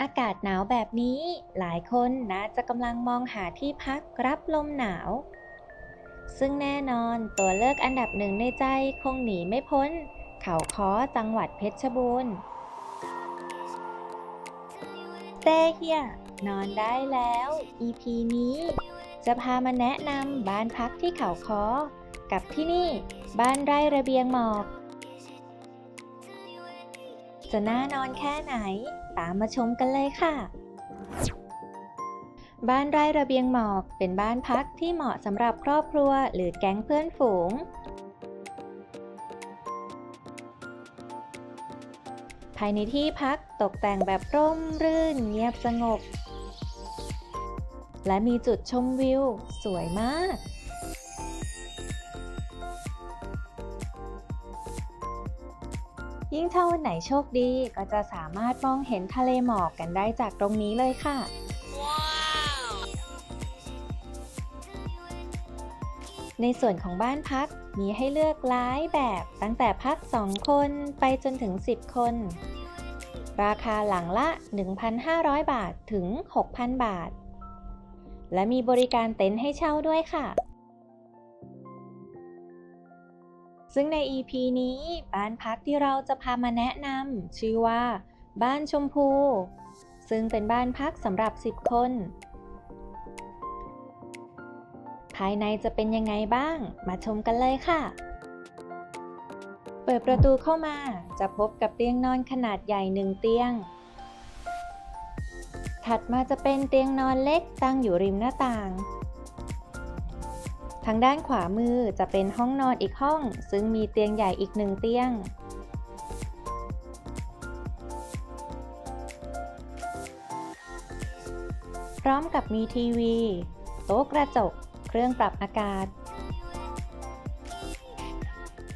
อากาศหนาวแบบนี้ หลายคนน่าจะกำลังมองหาที่พักรับลมหนาว ซึ่งแน่นอนตัวเลือกอันดับหนึ่งในใจคงหนีไม่พ้น เขาค้อจังหวัดเพชรบูรณ์เต้เฮียนอนได้แล้ว EP นี้ จะพามาแนะนำบ้านพักที่เขาค้อกับที่นี่ บ้านไร่ระเบียงหมอก จะน่านอนแค่ไหน ตามมาชมกันเลยค่ะ บ้านไร่ระเบียงหมอกเป็นบ้านพักที่เหมาะสำหรับครอบครัวหรือแก๊งเพื่อนฝูง ภายในที่พักตกแต่งแบบร่มรื่นเงียบสงบ และมีจุดชมวิว สวยมาก ยิ่งถ้าวันไหนโชคดีก็จะสามารถมองเห็นทะเลหมอกกันได้จากตรงนี้เลยค่ะ ในส่วนของบ้านพักมีให้เลือกหลายแบบตั้งแต่พัก 2 คนไปจนถึง 10 คน ราคาหลังละ 1,500 บาทถึง 6,000 บาท และมีบริการเต็นท์ให้เช่าด้วยค่ะ ซึ่งใน EP นี้บ้านพักที่เราจะพามาแนะนำชื่อว่า บ้านชมพู ซึ่งเป็นบ้านพักสำหรับ 10 คน ภายในจะเป็นยังไงบ้าง มาชมกันเลยค่ะ เปิดประตูเข้ามาจะพบกับเตียงนอนขนาดใหญ่หนึ่งเตียง ถัดมาจะเป็นเตียงนอนเล็กตั้งอยู่ริมหน้าต่าง ทางด้านขวามือจะเป็นห้องนอนอีกห้อง ซึ่งมีเตียงใหญ่อีกหนึ่งเตียง พร้อมกับมีทีวี โต๊ะกระจก เครื่องปรับอากาศ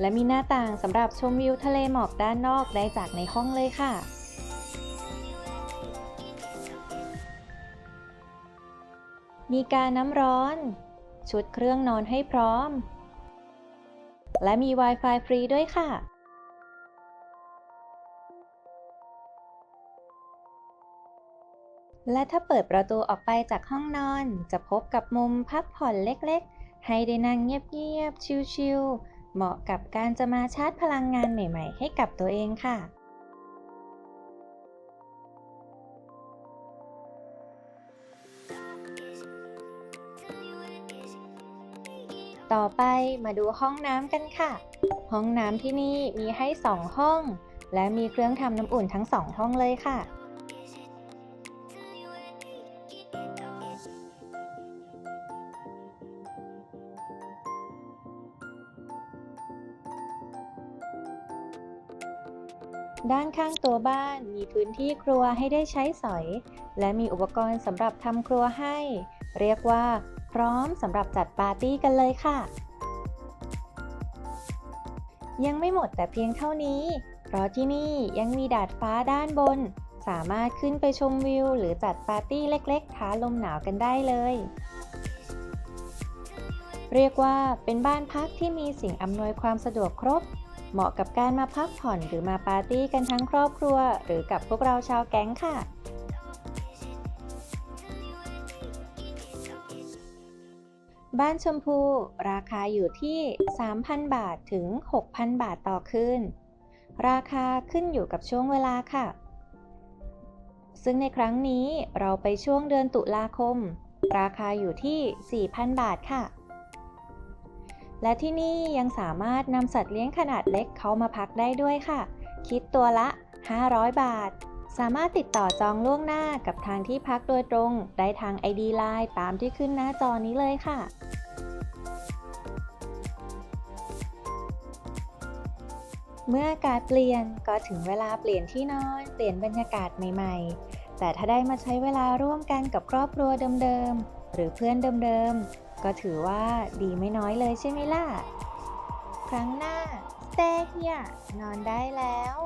และมีหน้าต่างสำหรับชมวิวทะเลหมอกด้านนอกได้จากในห้องเลยค่ะมีการน้ำร้อน ชุดเครื่องนอนให้พร้อม และมี Wi-Fi ฟรีด้วยค่ะ และถ้าเปิดประตูออกไปจากห้องนอน จะพบกับมุมพักผ่อนเล็กๆ ให้ได้นั่งเงียบๆ ชิลๆ เหมาะกับการจะมาชาร์จพลังงานใหม่ ๆ ให้กับตัวเองค่ะ ต่อไปมาดูห้องน้ำกันค่ะ ห้องน้ำที่นี่มีให้ 2 ห้อง และมีเครื่องทำน้ำอุ่นทั้ง 2 ห้องเลยค่ะ ด้านข้างตัวบ้านมีพื้นที่ครัวให้ได้ใช้สอย และมีอุปกรณ์สำหรับทำครัวให้ เรียกว่า พร้อมสำหรับจัดปาร์ตี้กันเลยค่ะ ยังไม่หมดแต่เพียงเท่านี้ เพราะที่นี่ยังมีดาดฟ้าด้านบน สามารถขึ้นไปชมวิว หรือจัดปาร์ตี้เล็กๆท้าลมหนาวกันได้เลย เรียกว่าเป็นบ้านพักที่มีสิ่งอำนวยความสะดวกครบเหมาะกับการมาพักผ่อนหรือมาปาร์ตี้กันทั้งครอบครัว หรือกับพวกเราชาวแก๊งค่ะ บ้านชมพูราคาอยู่ที่ 3,000 บาทถึง 6,000 บาทต่อคืน ราคาขึ้นอยู่กับช่วงเวลาค่ะ ซึ่งในครั้งนี้เราไปช่วงเดือนตุลาคม ราคาอยู่ที่ 4,000 บาทค่ะ และที่นี่ยังสามารถนำสัตว์เลี้ยงขนาดเล็กเข้ามาพักได้ด้วยค่ะ คิดตัวละ 500 บาท สามารถติดต่อจองล่วงหน้ากับทางที่พักโดยตรง ได้ทาง ID Line ตามที่ขึ้นหน้าจอนี้เลยค่ะเมื่ออากาศเปลี่ยนก็ถึงเวลาเปลี่ยนที่นอน เปลี่ยนบรรยากาศใหม่ๆ แต่ถ้าได้มาใช้เวลาร่วมกันกับครอบครัวเดิมๆ หรือเพื่อนเดิมๆ ก็ถือว่าดีไม่น้อยเลยใช่ไหมล่ะ ครั้งหน้า Stay here นอนได้แล้ว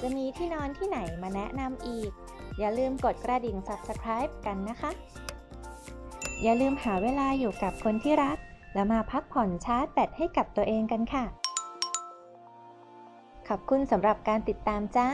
จะมีที่นอนที่ไหนมาแนะนำอีก อย่าลืมกดกระดิ่ง subscribe กันนะคะ อย่าลืมหาเวลาอยู่กับคนที่รัก แล้วมาพักผ่อนชาร์จแบตให้กับตัวเองกันค่ะ ขอบคุณสำหรับการติดตามจ้า